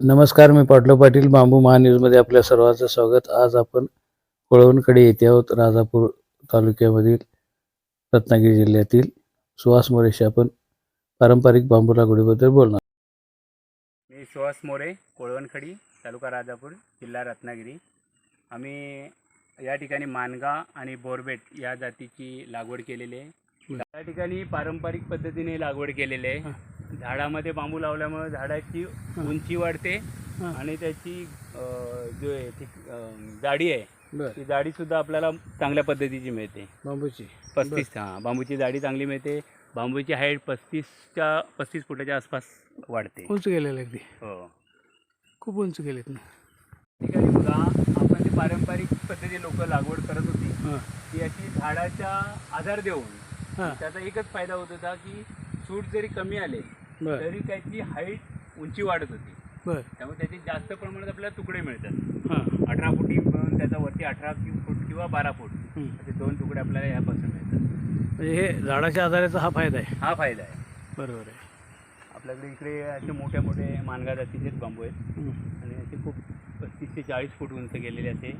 नमस्कार मी पाटलो पाटील बांबू महान्यूजमध्ये आपल्या सर्वांचं स्वागत. आज आपण कोळवणकडे येथे आहोत राजापूर तालुक्यामधील रत्नागिरी जिल्ह्यातील सुहास मोरेशी. आपण पारंपरिक बांबू लागवडीबद्दल बोलणार मी सुहास मोरे कोळवणखडी तालुका राजापूर जिल्हा रत्नागिरी. आम्ही या ठिकाणी मानगा आणि बोरबेट या जातीची लागवड केलेली आहे. या ठिकाणी पारंपरिक पद्धतीने लागवड केलेली आहे. झाडामध्ये बांबू लावल्यामुळे झाडाची उंची वाढते. आणि त्याची जो आहे ती जाडी आहे ती जाडीसुद्धा आपल्याला चांगल्या पद्धतीची मिळते. बांबूची. पस्तीस हां बांबूची जाडी चांगली मिळते. बांबूची हाईट पस्तीसच्या पस्तीस फुटाच्या आसपास वाढते. उंच गेलेलं अगदी. हो. खूप उंच गेलेत ना. ठिकाणी बघा आपण जे पारंपरिक पद्धती लोक लागवड करत होती ती अशी झाडाचा आधार देऊन त्याचा एकच फायदा होत होता की सूट जरी कमी आले बरं. तरी त्याची हाईट उंची वाढत होती. बरं. त्यामुळे त्याचे जास्त प्रमाणात आपल्याला तुकडे मिळतात. हां. अठरा फुटी मिळून त्याचा वरती अठरा कि- फूट किंवा बारा फूट हं. असे दोन तुकडे आपल्याला यापासून मिळतात. म्हणजे हे झाडाच्या आधाराचा हा फायदा आहे. हा फायदा आहे. बरोबर आहे. आपल्याकडे इकडे असे मोठे मोठे मानगा जातीचेच बांबू आहेत. हं. आणि असे खूप पस्तीस ते चाळीस फूट उंच गेलेले असे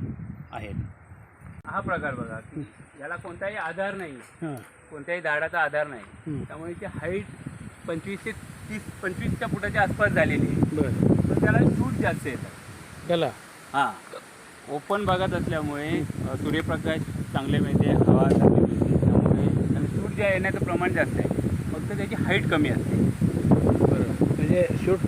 आहेत. हा प्रकार बघा की याला कोणताही आधार नाही. हां. कोणत्याही झाडाचा आधार नाही. हं. त्यामुळे ती हाईट पंचवीस ते तीस पंचवीसच्या फुटाच्या आसपास झालेली आहे. बरं. तर त्याला सूट जास्त येतात त्याला? हां. ओपन भागात असल्यामुळे अ, सूर्यप्रकाश चांगले मिळते हवा चांगली मिळते. त्यामुळे आणि सूट जे येण्याचं प्रमाण जास्त आहे. फक्त त्याची हाईट कमी असते. बरोबर म्हणजे शूट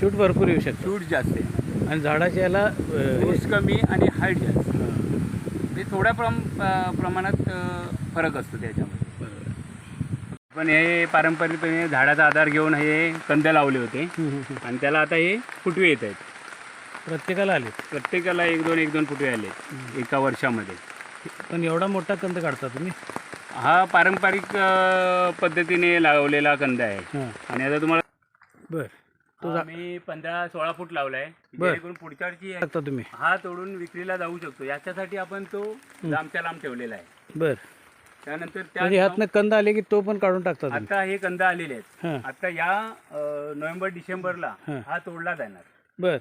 शूट भरपूर येऊ शकतो. सूट जास्त आहे. आणि झाडाच्या याला अं, हे- सूट कमी आणि हाईट जास्त. हां. ते थोड्या प्रम अ, प्रमाणात अ, फरक असतो त्याच्यामध्ये. पण हे पारंपरिकपणे झाडाचा आधार घेऊन हे कंद लावले होते. हं, हं, हं. आणि त्याला आता हे फुटवे येत आहेत. प्रत्येकाला आले प्रत्येकाला एक दोन एक दोन फुटवे आले एका वर्षामध्ये. पण एवढा मोठा कंद काढता तुम्ही? हा पारंपरिक अ, पद्धतीने लावलेला कंद आहे. हां. आणि आता तुम्हाला बर. तो जा- मी पंधरा सोळा फूट लावलाय. जेणेकरून पुढच्या वर्षी टाकता तुम्ही. हा तोडून विक्रीला जाऊ शकतो. याच्यासाठी आपण तो लांबच्या लांब ठेवलेला आहे. बर. त्यानंतर म्हणजे त्या ह्यातनं कंद आले की तो पण काढून टाकता तुम्ही? आता हे कंद आलेले आहेत. हां. आता या अ, नोव्हेंबर डिसेंबरला हां. हा तोडला जाणार. बर.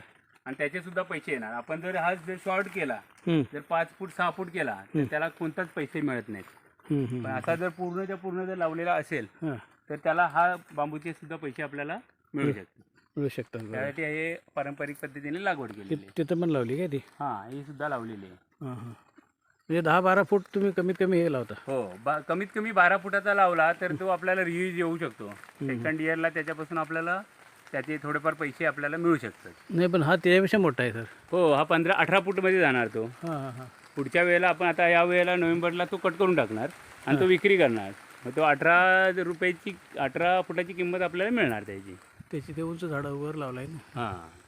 आणि त्याचे सुद्धा पैसे येणार. आपण जर हा जर शॉर्ट केला जर पाच फूट सहा फूट केला तर त्याला कोणताच पैसे मिळत नाहीत. पण असा जर पूर्णच्या पूर्ण जर लावलेला असेल हां. तर त्याला हा बांबूचे सुद्धा पैसे आपल्याला मिळू शकतात मिळू शकतात बरं. त्यासाठी हे पारंपरिक पद्धतीने लागवड केलेली ति- आहे तिथं पण लावली काय ती? हा ही सुद्धा लावलेली आहे. हां हां. म्हणजे दहा बारा फूट तुम्ही कमीत कमी हे लावता. हो बा कमीत कमी बारा फुटाचा लावला तर तो आपल्याला रियूज येऊ शकतो. सेकंड इयरला त्याच्यापासून आपल्याला त्याचे थोडेफार पैसे आपल्याला मिळू शकतात. नाही पण हा त्याच्यापेक्षा मोठा आहे सर. हो हा पंधरा अठरा फूटमध्ये जाणार तो. हां हां हां. पुढच्या वेळेला आपण आता या वेळेला नोव्हेंबरला तो कट करून टाकणार आणि तो विक्री करणार. मग तो अठरा रुपयाची अठरा फुटाची किंमत आपल्याला मिळणार त्याची. त्याची ते उंच झाडावर लावलाय ना. हां.